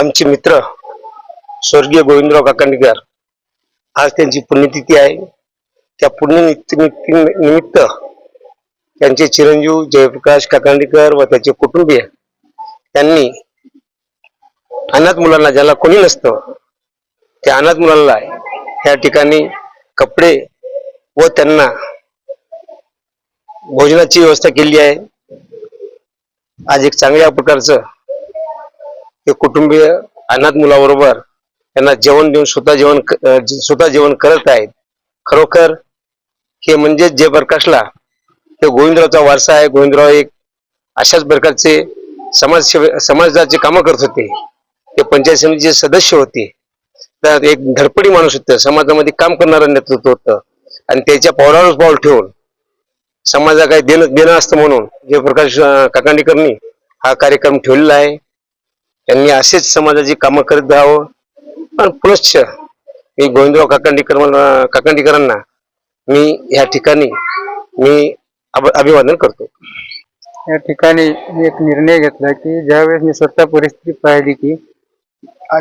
आमचे मित्र स्वर्गीय गोविंदराव काकांडीकर आज त्यांची पुण्यतिथी आहे. त्या पुण्यतिथी निमित्त त्यांचे चिरंजीव जयप्रकाश काकांडीकर व त्याचे कुटुंबीय त्यांनी अनाथ मुलांना ज्याला कोणी नसतं त्या अनाथ मुलांना या ठिकाणी कपडे व त्यांना भोजनाची व्यवस्था केली आहे. आज एक चांगल्या प्रकारचं हे कुटुंबीय अनाथ मुलाबरोबर त्यांना जेवण देऊन स्वतः जेवण स्वतः जेवण करत आहेत. खरोखर हे म्हणजे जयप्रकाशला हे गोविंदरावचा वारसा आहे. गोविंदराव एक अशाच प्रकारचे समाजसेवे समाजाचे कामं करत होते. ते पंचायत समितीचे सदस्य होते. तर एक धडपडी माणूस होतं. समाजामध्ये काम करणारं नेतृत्व होतं. आणि त्याच्या पावलावरच पाऊल ठेवून समाजा काही देणं देणं असतं म्हणून जयप्रकाश प्रकाश काकांडीकरनी हा कार्यक्रम ठेवलेला आहे. त्यांनी असेच समाजाची कामं करत राहावं. पण पुनश्च मी गोविंदराव काकांडीकर काकंडीकरांना काकांडीकरांना मी या ठिकाणी मी अभ- अभिवादन करतो. या ठिकाणी मी एक निर्णय घेतला की ज्यावेळेस मी स्वतः परिस्थिती पाहिली की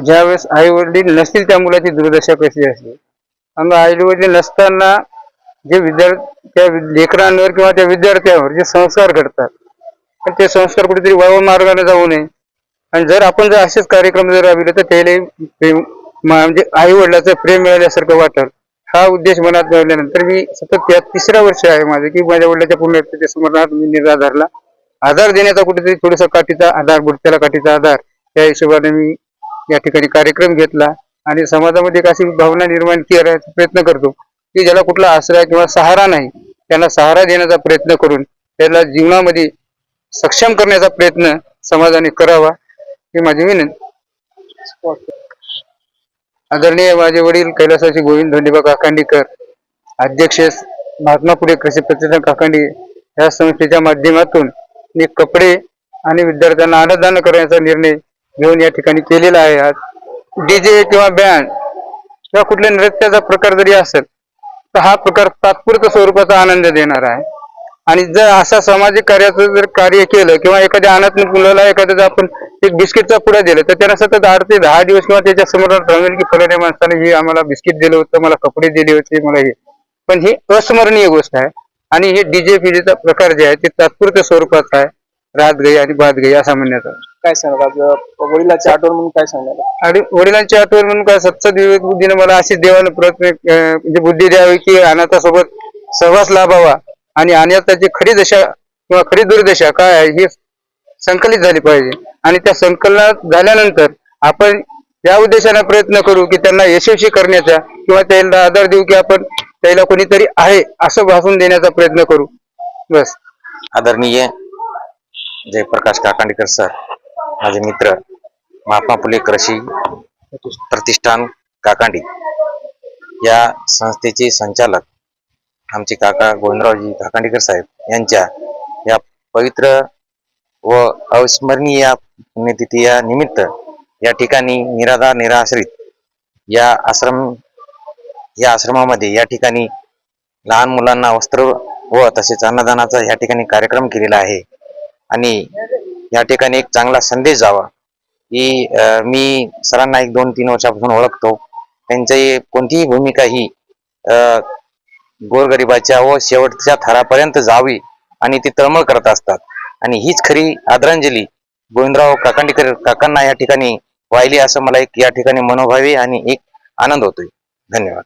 ज्यावेळेस आई वडील नसतील त्या मुलाची दुर्दशा कशी असते? आणि आई वडील नसताना जे विद्यार्थी त्या लेकरांवर किंवा त्या विद्यार्थ्यांवर जे संस्कार घडतात तर ते संस्कार कुठेतरी वाव मार्गाने जाऊ नये. आणि जर आपण जर असेच कार्यक्रम जर राबविले तर त्याला प्रेम म्हणजे आई वडिलाचं प्रेम मिळाल्यासारखं वाटल. हा उद्देश मनात मिळाल्यानंतर मी सतत त्या तिसऱ्या वर्ष आहे माझं की माझ्या वडिलाच्या पुण्यतिथी स्मरणार्थ मी निराधारला धरला आधार देण्याचा कुठेतरी थोडासा काठीचा आधार बुडत्याला काठीचा आधार. त्या हिशोबाने मी या ठिकाणी कार्यक्रम घेतला आणि समाजामध्ये एक अशी भावना निर्माण करायचा प्रयत्न करतो की ज्याला कुठला आश्रय किंवा सहारा नाही त्यांना सहारा देण्याचा प्रयत्न करून त्याला जीवनामध्ये सक्षम करण्याचा प्रयत्न समाजाने करावा. ही माझी विनंती आदरणीय माझे वडील कैलासाचे गोविंद धोंडीबा काकांडीकर अध्यक्ष महात्मा फुले कृषी प्रतिष्ठान काकांडी या संस्थेच्या माध्यमातून मी कपडे आणि विद्यार्थ्यांना अन्नदान करण्याचा निर्णय घेऊन या ठिकाणी केलेला आहे. आज डीजे किंवा बँड किंवा कुठल्या नृत्याचा प्रकार जरी असेल तर हा प्रकार तात्पुरत्या स्वरूपाचा आनंद देणार आहे. आणि जर असा सामाजिक कार्याचं जर कार्य केलं किंवा एखाद्या अनाथ मुलाला एखाद्या आपण एक बिस्किटचा पुढा दिला तर त्याला सतत आठ ते दहा दिवस किंवा त्याच्यासमोर राहून की फलाण्या माणसाने हे आम्हाला बिस्किट दिलं होतं मला कपडे दिले होते मला हे. पण ही अस्मरणीय गोष्ट आहे. आणि हे डीजे फिजेचा प्रकार जे आहे ते तात्पुरत्या स्वरूपाचा आहे. रात गई आणि बाद गई असा म्हणण्यात आलं. काय सांगणार आज वडिलाची आठवण म्हणून काय सांगणार आणि वडिलांची आठवण म्हणून काय सत्सद विवेक बुद्धीने मला अशीच देवानं प्रयत्न म्हणजे बुद्धी द्यावी की अनाथासोबत सहवास लाभावा. आणि अनाथाची खरी दशा किंवा खरी दुर्दशा काय आहे ही संकलित झाली पाहिजे. आणि त्या संकलनात झाल्यानंतर आपण या उद्देशाने प्रयत्न करू की त्यांना यशस्वी करण्याचा किंवा त्यांना आधार देऊ की आपण त्याला कोणीतरी आहे असं भासून देण्याचा प्रयत्न करू. बस. आदरणीय जयप्रकाश काकांडीकर सर माझे मित्र महात्मा फुले कृषी प्रतिष्ठान काकांडी या संस्थेचे संचालक आमचे काका गोविंदरावजी काकांडीकर साहेब यांच्या या पवित्र व अविस्मरणीय पुण्यतिथी या निमित्त या ठिकाणी निराधार निराश्रित या आश्रम या आश्रमामध्ये या ठिकाणी लहान मुलांना वस्त्र व तसेच अन्नदानाचा या ठिकाणी कार्यक्रम केलेला आहे. आणि या ठिकाणी एक चांगला संदेश जावा की मी सरांना एक दोन तीन वर्षापासून ओळखतो. त्यांची कोणतीही भूमिका ही गोरगरिबाच्या व शेवटच्या थरापर्यंत जावी आणि ती तळमळ करत असतात. आणि हीच खरी आदरांजली गोविंदराव काकांडीकर काकांना या ठिकाणी वाहिली असं मला एक या ठिकाणी मनोभावी आणि एक आनंद होतोय. धन्यवाद.